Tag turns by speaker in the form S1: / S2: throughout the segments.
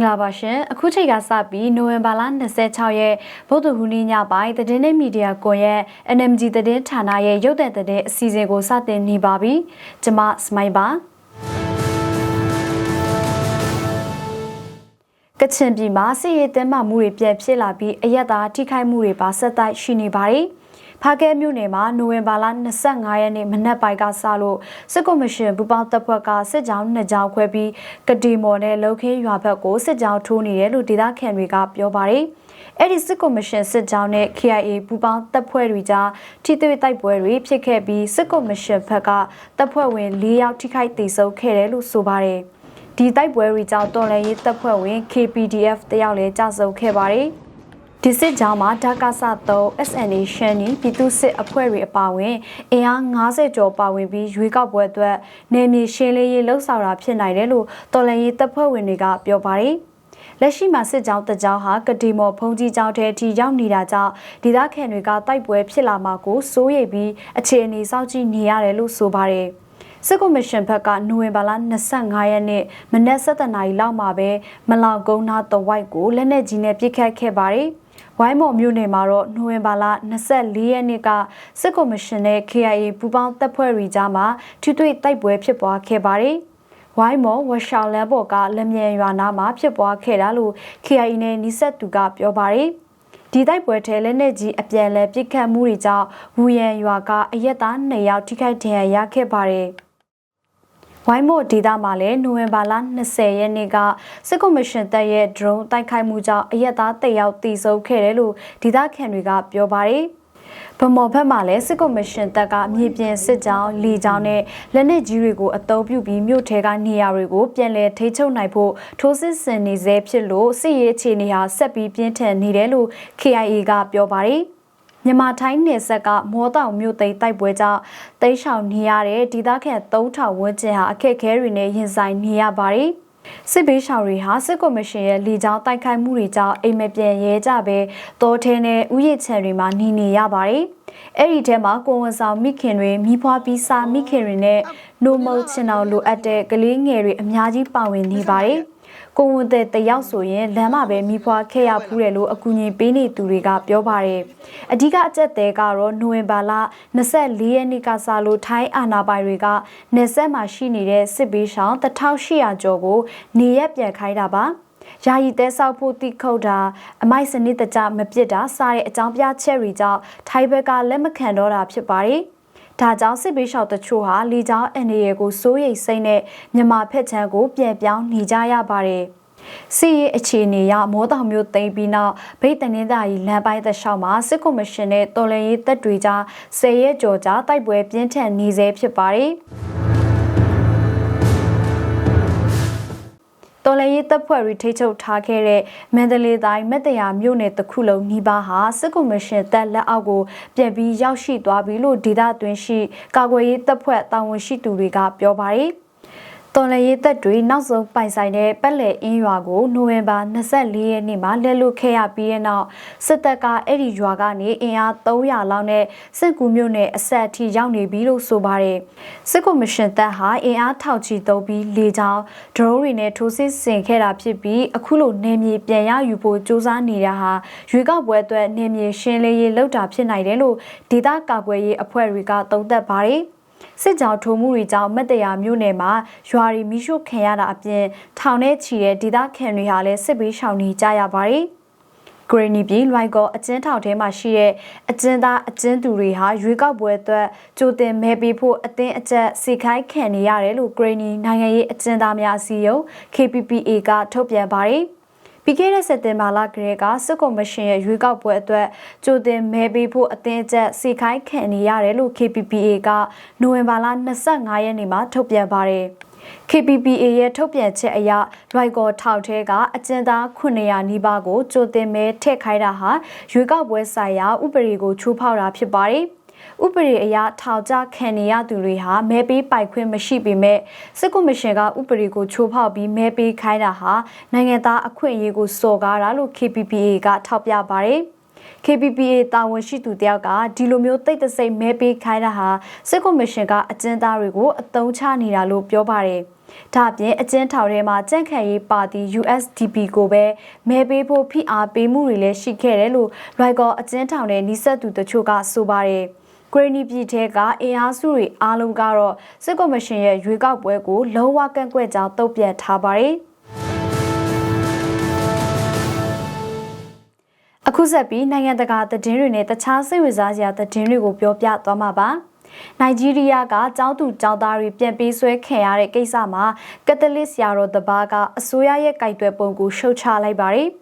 S1: င်္ဂလာပါရှင်အခုချိန်ကစပြီးနိုဝင်ဘာလ26ရက်ဗုဒ္ဓဟူးနေ့ညပိုင်းသတင်းနဲ့မီဒီယာကွန်ရက် NMG သတင်းဌာနရဲ့ရုပ်သံသတင်းအစီအစဉ်ကိုစတင်နေပါပြီကျွန်မစမိုင်းပါကချင်ပြည်မှာစစ်ရေးတင်းမာမှုတွေပြန်ဖြစ်လာပြီးအရက်သားထိခိုက်မှုတွေပါဆက်တိုက်ရှိနေပါတယ်။ ဖားကဲမြို့နယ်မှာနိုဝင်ဘာလ25ရက်နေ့မနက်ပိုင်းကစလို့စစ်ကော်မရှင်ဘူပေါင်းတပ်ဖွဲ့ကစစ်ကြောင်းနှစ်ကြောင်းခွဲပြီးကတိမော်နဲ့လုံခင်းရွာဘက်ကိုစစ်ကြောင်းထိုးနေတယ်လို့ဒေသခံတွေကပြောပါတယ်။အဲ့ဒီစစ်ကော်မရှင်စစ်ကြောင်းနဲ့ KIA ပူပေါင်းတပ်ဖွဲ့တွေကြားထိတွေ့တိုက်ပွဲတွေဖြစ်ခဲ့ပြီးစစ်ကော်မရှင်ဘက်ကတပ်ဖွဲ့ဝင်၄ယောက်ထိခိုက်ဒေဆုံးခဲ့တယ်လို့ဆိုပါတယ်။ဒီတိုက်ပွဲတွေကြောင့်တော်လှန်ရေးတပ်ဖွဲ့ဝင် KPDF တယောက်လည်းကြာဆုံးခဲ့ပါတယ်။ ဒီစစ်ကြောင်းမှာဓာကဆ3 SNA ရှန်နီပြည်သူစစ်အဖွဲ့တွေအပါအဝင်အင်အား90ကျော်ပါဝင်ပြီးရွေးကောက်ပွဲအတွက်နေမြေရှင်းလင်းရေးလှုပ်ဆောင်တာဖြစ်နိုင်တယ်လို့တော်လှန်ရေးတပ်ဖွဲ့ဝင်တွေကပြောပါတယ်။လက်ရှိမှာစစ်ကြောင်းတကြောင်းဟာကတိမော်ဖုံကြီးကြောင်းထဲအထိရောက်နေတာကြောင့်ဒေသခံတွေကတိုက်ပွဲဖြစ်လာမှာကိုစိုးရိမ်ပြီးအခြေအနေစောင့်ကြည့်နေရတယ်လို့ဆိုပါတယ်။စစ်ကော်မရှင်ဘက်ကနိုဝင်ဘာလ25ရက်နေ့မနက်7:00နာရီလောက်မှာပဲမလောင်ကုန်းနာတဝိုက်ကိုလက်နက်ကြီးနဲ့ပစ်ခတ်ခဲ့ပါတယ်။ ဝိုင်းမော်မြို့နယ်မှာတော့နိုဝင်ဘာလ24ရက်နေ့ကစစ်ကော်မရှင်နဲ့ KIA ပူးပေါင်းတပ်ဖွဲ့တွေကြားမှာထိတွေ့တိုက်ပွဲဖြစ်ပွားခဲ့ပါတယ်။ဝိုင်းမော်ဝရှောင်းလန်ဘော်ကလက်မြန်ရွာနာမှာဖြစ်ပွားခဲ့တာလို့ KIA နဲ့နီးစပ်သူကပြောပါတယ်။ဒီတိုက်ပွဲထဲလက်နက်ကြီးအပြန်လဲပစ်ခတ်မှုတွေကြောင့်ဝူရန်ရွာကအရက်သား2ယောက်ထိခိုက်ဒဏ်ရာရခဲ့ပါတယ်။ ဝိုင်းမို့ဒေသမှာလည်းနိုဝင်ဘာလ20ရက်နေ့ကစစ်ကော်မရှင်တပ်ရဲ့ drone တိုက်ခိုက်မှုကြောင့်အရက်သား၁ယောက်တိစုံခဲ့တယ်လို့ဒေသခံတွေကပြောပါတယ်ဗမော်ဘက်မှာလည်းစစ်ကော်မရှင်တပ်ကမြေပြင်စစ်ကြောင်းလေကြောင်းနဲ့လက်နက်ကြီးတွေကိုအသုံးပြုပြီးမြို့ထဲကနေရာတွေကိုပြန်လည်ထိချုပ်နိုင်ဖို့ထိုးစစ်ဆင်နေဆဲဖြစ်လို့စစ်ရေးအခြေအနေဟာဆက်ပြီးပြင်းထန်နေတယ်လို့ KIA ကပြောပါတယ်။ မြန်မာထိုင်းနယ်ဆက်ကမောတောင်မြို့သိမ်းတိုက်ပွဲကြောင့်တိတ်ရှောင်နေရတဲ့ဒေသခံ3000ဝန်းကျင်ဟာအခက်အခဲတွေနဲ့ရင်ဆိုင်နေရပါတယ်။စစ်ဘေးရှောင်တွေဟာစစ်ကော်မရှင်ရဲ့လေကြောင်းတိုက်ခိုက်မှုတွေကြောင့်အိမ်မပြန်ရဲကြပဲတောထဲနဲ့ဥယျာဉ်ခြံတွေမှာနေနေရပါတယ်။အဲ့ဒီထဲမှာကိုဝန်ဆောင်မိခင်တွေမိဖွားပြီးစားမိခင်တွေနဲ့နိုမုတ်ချင်အောင်လိုအပ်တဲ့ကလေးငယ်တွေအများကြီးပါဝင်နေပါတယ်။ ကိုဝန်တဲ့တယောက်ဆိုရင်လမ်းမှာပဲမိဖွားခဲ့ရဖူးတယ်လို့အကူအညီပေးနေသူတွေကပြောပါတယ်အဓိကအကျက်သေးကတော့နိုဝင်ဘာလ24ရက်နေ့ကစလို့ထိုင်းအာဏာပိုင်တွေကနေဆက်မှာရှိနေတဲ့စစ်ဘေးရှောင်း1800ကျော်ကိုနေရက်ပြန်ခိုင်းတာပါယာယီတဲဆောက်ဖို့တိခုတ်တာအမိုက်စနစ်တကျမပစ်တာစတဲ့အကြောင်းပြချက်တွေကြောင့်ထိုင်းဘက်ကလက်မခံတော့တာဖြစ်ပါတယ်။ ဒါကြောင့်စစ်ဘေးရှောင်တချို့ဟာလီချောင်းအန်ရီကိုစိုးရိမ်စိတ်နဲ့မြန်မာဖက်ချမ်းကိုပြန်ပြောင်းနေကြရပါတယ်။စီရေးအခြေအနေရမောတောင်မျိုးသိမ်းပြီးနောက်ဗိတ်တနင်္သာရီလမ်းပိုင်းသက်လျှောက်မှာစစ်ကော်မရှင်နဲ့တော်လှန်ရေးတပ်တွေကြားဆယ်ရက်ကျော်ကြာတိုက်ပွဲပြင်းထန်နေဆဲဖြစ်ပါတယ်။ တော်လရေးတပ်ဖွဲ့တွေထိချုပ်ထားခဲ့တဲ့မန္တလေးတိုင်းမက်တရာမြို့နယ်တစ်ခုလုံးနှီးပါးဟာစစ်ကော်မရှင်တပ်လက်အောက်ကိုပြန်ပြီးရောက်ရှိသွားပြီလို့ဒေသတွင်းရှိကာကွယ်ရေးတပ်ဖွဲ့တာဝန်ရှိသူတွေကပြောပါတယ်။ တော်လရေးသက်တွေနောက်ဆုံးပိုင်ဆိုင်တဲ့ပက်လက်အင်းရွာကိုနိုဝင်ဘာ24ရက်နေ့မှာလက်လွတ်ခဲ့ရပြီးတဲ့နောက်စစ်တပ်ကအဲ့ဒီရွာကနေအင်အား300လောက်နဲ့စစ်ကူမြို့နယ်အဆက်အထိရောက်နေပြီလို့ဆိုပါတယ်စစ်ကော်မရှင်တပ်ဟာအင်အားထောက်ချီသုံးပြီးလေကြောင်းဒရုန်းတွေနဲ့ထိုးစစ်ဆင်ခဲ့တာဖြစ်ပြီးအခုလိုနေမြေပြန်ရယူဖို့စူးစမ်းနေတာဟာရွေးကောက်ပွဲအတွက်နေမြေရှင်းလင်းရေးလုပ်တာဖြစ်နိုင်တယ်လို့ဒေသကာကွယ်ရေးအဖွဲ့တွေကသုံးသပ်ပါတယ်။ စစ်ကြောထိုးမှုတွေကြောင့်မက်တရာမြို့နယ်မှာရွာတွေမိရှုခံရတာအပြင်ထောင်ထဲချီတဲ့ဒေသခံတွေဟာလည်းစစ်ဘေးရှောင်နေကြရပါတယ်ဂရနီပြည်လွိုင်ကောအကျဉ်းထောင်ထဲမှာရှိတဲ့အကျဉ်းသားအကျဉ်းသူတွေဟာရွေးကောက်ပွဲအတွက်ကြိုတင်မဲပေးဖို့အသင်းအကျပ်စီခိုင်းခံနေရတယ်လို့ဂရနီနိုင်ငံရေးအကျဉ်းသားများအစည်းအရုံး KPPA ကထုတ်ပြန်ပါတယ်။ ပြီးခဲ့တဲ့စက်တင်ဘာလကတည်းကစစ်ကော်မရှင်ရဲ့ရွေးကောက်ပွဲအတွက်ကြိုတင်မဲပေးဖို့အသင်းချက်စီခိုင်းခံနေရတယ်လို့ KPPA ကနိုဝင်ဘာလ25ရက်နေ့မှာထုတ်ပြန်ပါတယ်။ KPPA ရဲ့ထုတ်ပြန်ချက်အရလွိုက်ကော်ထောက်ထဲကအကျဉ်းသား900နီးပါးကိုကြိုတင်မဲထည့်ခိုင်းတာဟာရွေးကောက်ပွဲဆိုင်ရာဥပဒေကိုချိုးဖောက်တာဖြစ်ပါတယ်။ ဥပဒေအရထောင်ချခံနေရသူတွေဟာမဲပေးပိုက်ခွင့်မရှိပေမဲ့စစ်ကော်မရှင်ကဥပဒေကိုချိုးဖောက်ပြီးမဲပေးခိုင်းတာဟာနိုင်ငံသားအခွင့်အရေးကိုစော်ကားတာလို့ KPPA ကထောက်ပြပါတယ်။ KPPA တာဝန်ရှိသူတယောက်ကဒီလိုမျိုးတိတ်တဆိတ်မဲပေးခိုင်းတာဟာစစ်ကော်မရှင်ကအကျဉ်းသားတွေကိုအတုံးချနေတာလို့ပြောပါတယ်။ဒါအပြင်အကျဉ်းထောင်ထဲမှာကြန့်ခိုင်ရေးပါတီ USDP ကိုပဲမဲပေးဖို့ဖိအားပေးမှုတွေလည်းရှိခဲ့တယ်လို့ရိုက်ကောအကျဉ်းထောင်နဲ့နှိဆက်သူတချို့ကဆိုပါတယ် ဂရနီပြည်ထဲကအင်အားစုတွေအားလုံးကတော့စစ်ကော်မရှင်ရဲ့ရွေးကောက်ပွဲကိုလုံးဝကန့်ကွက်ကြောင်းတုံ့ပြန်ထားပါတယ်။အခုဆက်ပြီးနိုင်ငံတကာသတင်းတွေနဲ့တခြားစိတ်ဝင်စားစရာသတင်းတွေကိုပြောပြသွားမှာပါ။နိုင်ဂျီးရီးယားကကျောင်းသူကျောင်းသားတွေပြန်ပေးဆွဲခံရတဲ့ကိစ္စမှာကက်သလစ်ဆရာတော်တပါးကအစိုးရရဲ့ကြိုက်တွယ်ပုံကိုရှုတ်ချလိုက်ပါတယ်။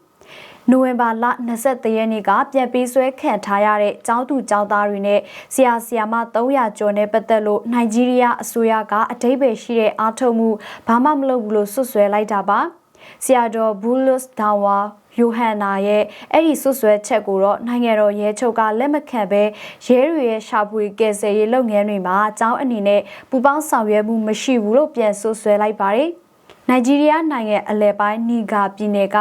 S1: နိုဝင်ဘာလ23ရက်နေ့ကပြန်ပေးဆွဲခံထားရတဲ့ကျောင်းသူကျောင်းသားတွေနဲ့ဆရာဆရာမ300ကျော်နဲ့ပတ်သက်လို့နိုင်ဂျီးရီးယားအစိုးရကအထိပ္ပယ်ရှိတဲ့အားထုတ်မှုဘာမှမလုပ်ဘူးလို့ဆွဆွဲလိုက်တာပါ။ဆရာတော်ဘူလုစ်ဒါဝါယိုဟန်နာရဲ့အဲ့ဒီဆွဆွဲချက်ကိုတော့နိုင်ငံတော်ရဲချုပ်ကလက်မခံပဲရဲတွေရဲ့ရှာဖွေကယ်ဆယ်ရေးလုပ်ငန်းတွေမှာအကြောင်းအနေနဲ့ပူပေါင်းဆောင်ရွက်မှုမရှိဘူးလို့ပြန်ဆွဆွဲလိုက်ပါတယ်။ နိုင်ဂျီးရီးယားနိုင်ငံအလဲပိုင်းနီဂါပြည်နယ်က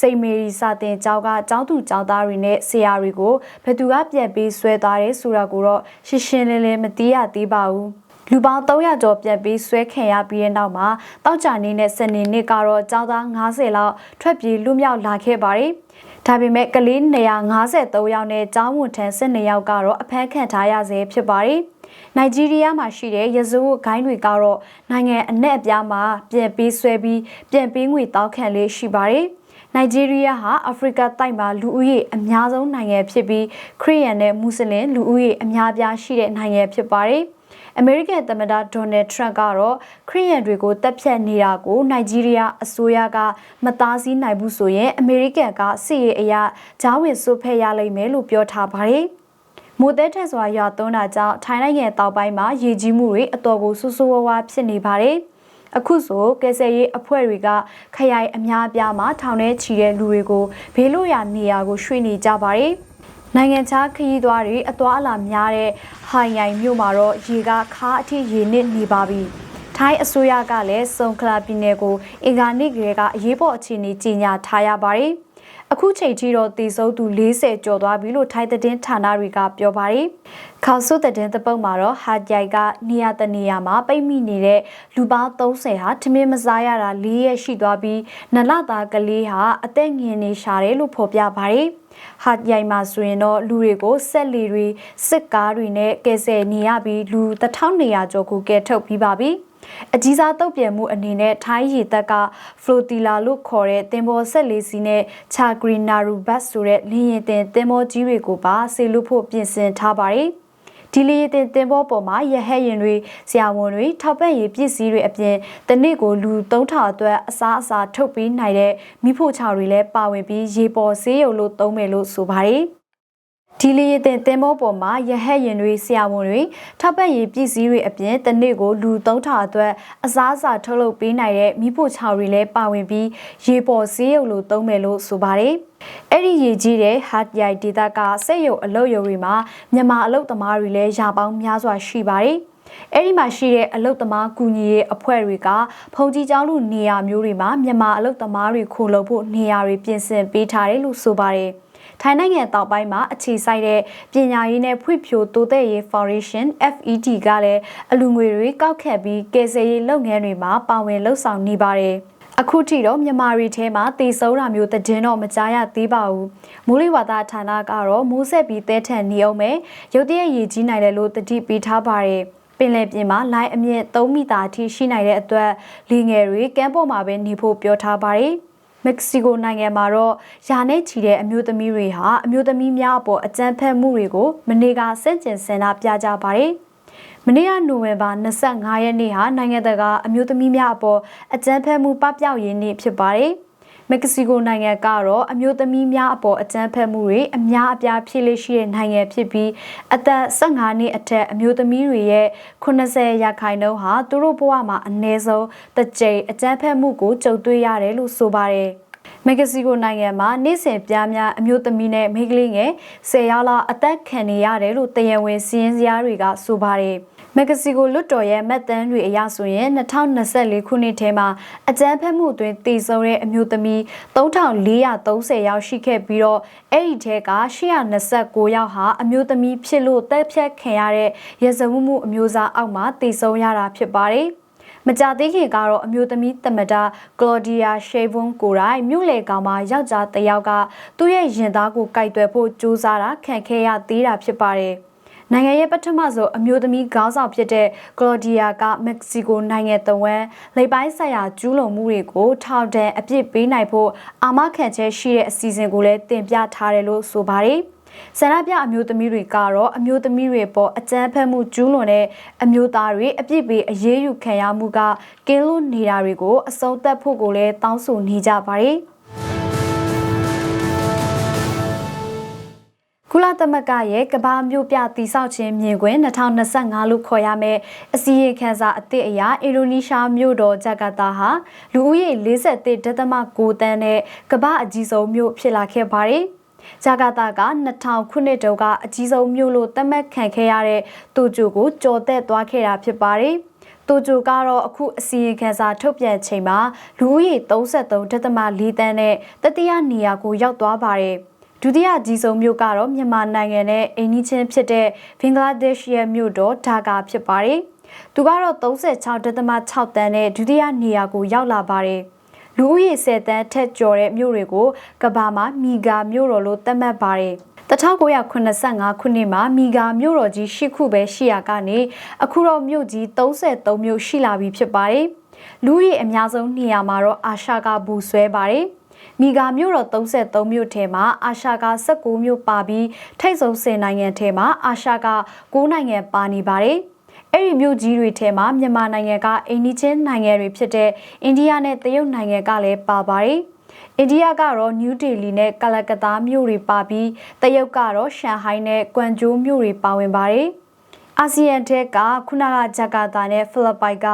S1: စိတ်မေရီစာတင်ကျောင်းကကျောင်းသူကျောင်းသားတွေနဲ့ဆရာတွေကိုဘယ်သူကပြန်ပေးဆွဲသွားတယ်ဆိုတာကိုတော့ရှင်းရှင်းလင်းလင်းမသိရသေးပါဘူး။လူပေါင်း300ကျော်ပြန်ပြီးဆွဲခံရပြီးတဲ့နောက်မှာတောက်ကြနေနဲ့စနေနေ့ကတော့ကျောင်းသား90လောက်ထွက်ပြေးလွတ်မြောက်လာခဲ့ပါတယ်။ဒါပေမဲ့ကလေး153ယောက်နဲ့ကျောင်းဝန်ထမ်း12ယောက်ကတော့အဖမ်းခံထားရဆဲဖြစ်ပါတယ်။ နိုင်ဂျီးရီးယားမှာရှိတဲ့ရဇဝတ်ဂိုင်းတွေကတော့နိုင်ငံအနှံ့အပြားမှာပြန်ပြီးဆွဲပြီးပြန်ပြီးငွေတောက်ခံလေးရှိပါတယ်။နိုင်ဂျီးရီးယားဟာအာဖရိကတိုက်မှာလူဦးရေအများဆုံးနိုင်ငံဖြစ်ပြီးခရီးယန်နဲ့မွတ်စလင်လူဦးရေအများပြားရှိတဲ့နိုင်ငံဖြစ်ပါတယ်။အမေရိကန်သမ္မတဒေါ်နယ်ထရန့်ကတော့ခရီးရန်တွေကိုတပ်ဖြတ်နေတာကိုနိုင်ဂျီးရီးယားအစိုးရကမသားစည်းနိုင်ဘူးဆိုရင်အမေရိကန်ကစစ်ရေးအရာဂျားဝင်ဆွဖက်ရလိမ့်မယ်လို့ပြောထားပါတယ်။ မိုးသည်ထက်စွာရွာသွန်းတာကြောင့်ထိုင်းနိုင်ငံတောင်ပိုင်းမှာရေကြီးမှုတွေအတော်ကိုဆူဆူဝါးဝါဖြစ်နေပါတယ်။အခုဆိုကယ်ဆယ်ရေးအဖွဲ့တွေကခရိုင်အများအပြားမှာထောင်ထဲချီတဲ့လူတွေကိုဘေးလို့ရနေရာကိုရွှေ့နေကြပါတယ်။နိုင်ငံခြားခရီးသွားတွေအသွားအလာများတဲ့ဟိုင်ယိုင်မြို့မှာတော့ရေကခါးအထိရေနစ်နေပါပြီ။ထိုင်းအစိုးရကလည်းစုံခလာပြည်နယ်ကိုအင်္ဂါနေ့ကလေးကအရေးပေါ်အခြေအနေကြီးညာထားရပါတယ်။ အခုချိန်ထိတော့တည်ဆုံးသူ40ကျော်သွားပြီလို့ထိုင်းသတင်းဌာနတွေကပြောပါတယ်။ခေါဆုသတင်းသပုတ်မှာတော့ဟာဂျိုင်ကနေရာတနေရာမှာပိတ်မိနေတဲ့လူပေါင်း30ဟာထမင်းမစားရတာ၄ရက်ရှိသွားပြီးနလသားကလေးဟာအသက်ငင်နေရှာတယ်လို့ဖော်ပြပါတယ်။ဟာရိုင်မှာဆိုရင်တော့လူတွေကိုဆက်လီတွေစစ်ကားတွေနဲ့ကယ်ဆယ်နေရပြီးလူ1200ကျော်ကိုကယ်ထုတ်ပြီးပါပြီ အကြီးစားတုတ်ပြဲမှုအနေနဲ့ထိုင်းရေတပ်ကဖလိုတီလာလို့ခေါ်တဲ့တင်ဘောဆက်လေးစီနဲ့ချာဂရီနာရူဘတ်ဆိုတဲ့လင်းရင်တင်တင်ဘောကြီးတွေကိုပါဆေလွတ်ဖို့ပြင်ဆင်ထားပါတယ်ဒီလီတင်တင်ဘောပေါ်မှာရဟဲ့ရင်တွေဆရာဝန်တွေထောက်ပံ့ရေးပစ္စည်းတွေအပြင်တနစ်ကိုလူ3000အတွက်အစားအစာထုတ်ပေးနိုင်တဲ့မိဖို့ချောင်တွေလည်းပါဝင်ပြီးရေပေါ်ဆေးရုံလို့သုံးမယ်လို့ဆိုပါတယ် ဒီလီရင်တင်ဘောပေါ်မှာရဟက်ရင်တွေဆရာဝန်တွေထောက်ပံ့ရေးပစ္စည်းတွေအပြင်တနေ့ကိုလူ3000အတွက်အစားအစာထုတ်လုပ်ပေးနိုင်တဲ့မိဖို့ချောင်တွေလည်းပါဝင်ပြီးရေပေါ်ဆေးရုံလို့သုံးမယ်လို့ဆိုပါတယ်အဲ့ဒီရေကြီးတဲ့ hard yai ဒေတာကစက်ရုံအလုပ်ရုံတွေမှာမြန်မာအလုပ်သမားတွေလည်းရာပေါင်းများစွာရှိပါတယ်။အဲ့ဒီမှာရှိတဲ့အလုတ်သမားကူညီရေးအဖွဲ့တွေကဖုန်ကြီးကျောင်းလူနေရာမျိုးတွေမှာမြန်မာအလုတ်သမားတွေခိုလုံဖို့နေရာတွေပြင်ဆင်ပေးထားတယ်လို့ဆိုပါတယ်။ ထိုင်းနိုင်ငံတောင်ပိုင်းမှာအခြေစိုက်တဲ့ပညာရေးနဲ့ဖွံ့ဖြိုးတိုးတက်ရေး Foundation FED ကလည်းအလူငွေတွေကောက်ခတ်ပြီးကယ်ဆယ်ရေးလုပ်ငန်းတွေမှာပါဝင်လှုပ်ဆောင်နေပါတယ်။အခုထိတော့မြန်မာတွေထဲမှာတည်ဆုံးတာမျိုးတည်တော့မကြားရသေးပါဘူးမိုးလေဝသဌာနကတော့မိုးဆက်ပြီးတဲထန်နေအောင်မယ်ရုတ်တရက်ရေကြီးနိုင်တယ်လို့တတိပေးထားပါတယ်ပင်လယ်ပြင်မှာလိုင်းအမြင့်3မီတာအထိရှိနိုင်တဲ့အတွက်လေငယ်တွေကမ်းပေါ်မှာပဲနေဖို့ပြောထားပါတယ် မက္ကဆီကိုနိုင်ငံမှာတော့ယာနဲ့ချီတဲ့အမျိုးသမီးတွေဟာအမျိုးသမီးများအပေါ်အကြမ်းဖက်မှုတွေကိုမနေ့ကစန့်ကျင်ဆန္ဒပြကြပါတယ်။မနေ့ကနိုဝင်ဘာ25ရက်နေ့ဟာနိုင်ငံတကာအမျိုးသမီးများအပေါ်အကြမ်းဖက်မှုပပျောက်ရေးနေ့ဖြစ်ပါတယ်။ မက္ကဆီကိုနိုင်ငံကတော့အမျိုးသမီးများအပေါ်အကြမ်းဖက်မှုတွေအများအပြားဖြစ်လေရှိတဲ့နိုင်ငံဖြစ်ပြီးအသက်15နှစ်အထက်အမျိုးသမီးတွေရဲ့80ရာခိုင်နှုန်းဟာသူတို့ဘဝမှာအနည်းဆုံးတစ်ကြိမ်အကြမ်းဖက်မှုကိုကြုံတွေ့ရတယ်လို့ဆိုပါတယ်။မက္ကဆီကိုနိုင်ငံမှာနေ့စဉ်ပြားများအမျိုးသမီးနဲ့မိန်းကလေးငယ်10ရောက်လောက်အသက်ခံနေရတယ်လို့တရားဝင်စီးရင်စရာတွေကဆိုပါတယ်။ မက္ကဆီကိုလွတ်တော်ရဲ့မှတ်တမ်းတွေအရဆိုရင်2024ခုနှစ်ထဲမှာအကြမ်းဖက်မှုတွင်တည်ဆုံတဲ့အမျိုးသမီး3430ယောက်ရှိခဲ့ပြီးတော့အဲ့ဒီထဲက829ယောက်ဟာအမျိုးသမီးဖြစ်လို့တက်ဖြတ်ခံရတဲ့ရဇဝမှုအမျိုးအစားအောက်မှာတည်ဆုံရတာဖြစ်ပါတယ်။မကြသေးခင်ကတော့အမျိုးသမီးသမတာကလော်ဒီယာရှေဗွန်ကိုရိုင်မြို့လေကောင်မှာယောက်ျားတစ်ယောက်ကသူ့ရဲ့ရင်သားကိုကိုက်တွယ်ဖို့ကြိုးစားတာခံခဲ့ရသေးတာဖြစ်ပါတယ်။ နိုင်ငံရဲ့ပထမဆုံးအမျိုးသမီးခေါင်းဆောင်ဖြစ်တဲ့ကလော်ဒီယာကမက္ကဆီကိုနိုင်ငံတဝန်းလိပ်ပိုင်းဆိုင်ရာကျူးလွန်မှုတွေကိုထောက်တန်းအပြစ်ပေးနိုင်ဖို့အာမခံချက်ရှိတဲ့အစီအစဉ်ကိုလည်းတင်ပြထားတယ်လို့ဆိုပါတယ်။ဆန္ဒပြအမျိုးသမီးတွေကတော့အမျိုးသမီးတွေပေါ်အကြမ်းဖက်မှုကျူးလွန်တဲ့အမျိုးသားတွေအပြစ်ပေးအရေးယူခံရမှုကကင်းလွတ်နေတာတွေကိုအဆုံးသတ်ဖို့ကိုလည်းတောင်းဆိုနေကြပါတယ်။ ကုလသမဂ္ဂရဲ့ကမ္ဘာမျိုးပြတိဆောက်ခြင်းမြင်ကွင်း2025လို့ခေါ်ရမယ်အစည်းအခံစာအသစ်အရာအင်ဒိုနီးရှားမြို့တော်ဂျကာတာဟာလူဦးရေ41.9တန်းနဲ့ကမ္ဘာအကြီးဆုံးမြို့ဖြစ်လာခဲ့ပါတယ်။ဂျာကာတာက2000ခုနှစ်တုန်းကအကြီးဆုံးမြို့လို့သတ်မှတ်ခံခဲ့ရတဲ့တူဂျိုကိုကြော်သက်သွားခဲ့တာဖြစ်ပါတယ်။တူဂျိုကတော့အခုအစီရင်ခံစာထုတ်ပြန်ချိန်မှာလူဦးရေ33.4တန်းနဲ့တတိယနေရာကိုရောက်သွားပါတယ်။ ဒုတိယကြီးဆုံးမြို့ကတော့မြန်မာနိုင်ငံနဲ့အိန္ဒိချင်းဖြစ်တဲ့ဘင်္ဂလားဒေ့ရှ်ရဲ့မြို့တော်ဒါကာဖြစ်ပါတယ်။သူကတော့36.6တန်းနဲ့ဒုတိယနေရာကိုရောက်လာပါတယ်။လူဦးရေ10တန်းထက်ကျော်တဲ့မြို့တွေကိုကဘာမှာမီဂါမြို့တော်လို့သတ်မှတ်ပါတယ်1985ခုနှစ်မှာမီဂါမြို့တော်ကြီး၈ခုပဲရှိရာကနေအခုတော့မြို့ကြီး33မြို့ရှိလာပြီဖြစ်ပါတယ်။လူကြီးအများဆုံးနေရာမှာတော့အာရှကဘူဆွဲပါတယ်။ မီဂါမြို့တော်33မြို့ထဲမှာအာရှက19မြို့ပါပြီးထိတ်ဆုံး10နိုင်ငံထဲမှာအာရှက9နိုင်ငံပါနေပါတယ်။အဲ့ဒီမြို့ကြီးတွေထဲမှာမြန်မာနိုင်ငံကအိန္ဒိချင်းနိုင်ငံတွေဖြစ်တဲ့အိန္ဒိယနဲ့တရုတ်နိုင်ငံကလည်းပါပါတယ်။အိန္ဒိယကတော့နယူးဒေလီနဲ့ကလကတ္တာမြို့တွေပါပြီးတရုတ်ကတော့ရှန်ဟိုင်းနဲ့ကွမ်ကျိုးမြို့တွေပါဝင်ပါတယ်။ အာဆီယံတက်ကခုနကဂျကာတာနဲ့ဖိလစ်ပိုင်က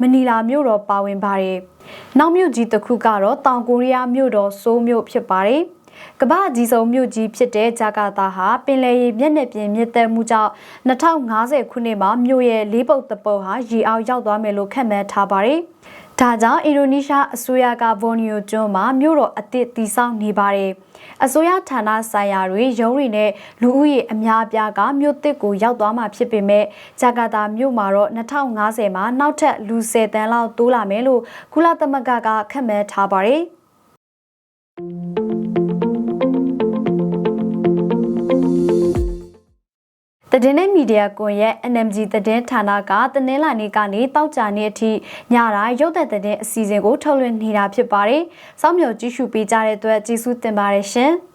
S1: မနီလာမြို့တော်ပါဝင်ပါတယ်။နောက်မြို့ကြီးတစ်ခုကတော့တောင်ကိုရီးယားမြို့တော်ဆိုးမြို့ဖြစ်ပါတယ်။ကမ္ဘာအကြီးဆုံးမြို့ကြီးဖြစ်တဲ့ဂျကာတာဟာပင်လယ်ရေမျက်နှာပြင်မြင့်တက်မှုကြောင့်2050ခုနှစ်မှာမြို့ရဲ့လေးပုတ်တပုတ်ဟာရေအောက်ရောက်သွားမယ်လို့ခန့်မှန်းထားပါတယ်။ ဒါကြောင့်အင်ဒိုနီးရှားအစိုးရကဗော်နီယိုကျွန်းမှာမြို့တော်အသစ်တည်ဆောက်နေပါတယ်။အစိုးရဌာနဆိုင်ရာတွေရုံးတွေနဲ့လူဦးရေအများအပြားကမြို့သစ်ကိုရောက်သွားမှာဖြစ်ပေမဲ့ဂျကာတာမြို့မှာတော့2050မှာနောက်ထပ်လူ10တန်းလောက်တိုးလာမယ်လို့ကုလသမဂ္ဂကခန့်မှန်းထားပါတယ်။ တည်င်းနဲ့မီဒီယာကွန်ရဲ့ NMG သတင်းဌာနကတနင်္လာနေ့ကနေတောက်ကြနေ့အထိညတိုင်းရုပ်သက်သတင်းအစီအစဉ်ကိုထုတ်လွှင့်နေတာဖြစ်ပါတယ်။စောင့်မျှော်ကြည့်ရှုပေးကြတဲ့အတွက်ကျေးဇူးတင်ပါတယ်ရှင်။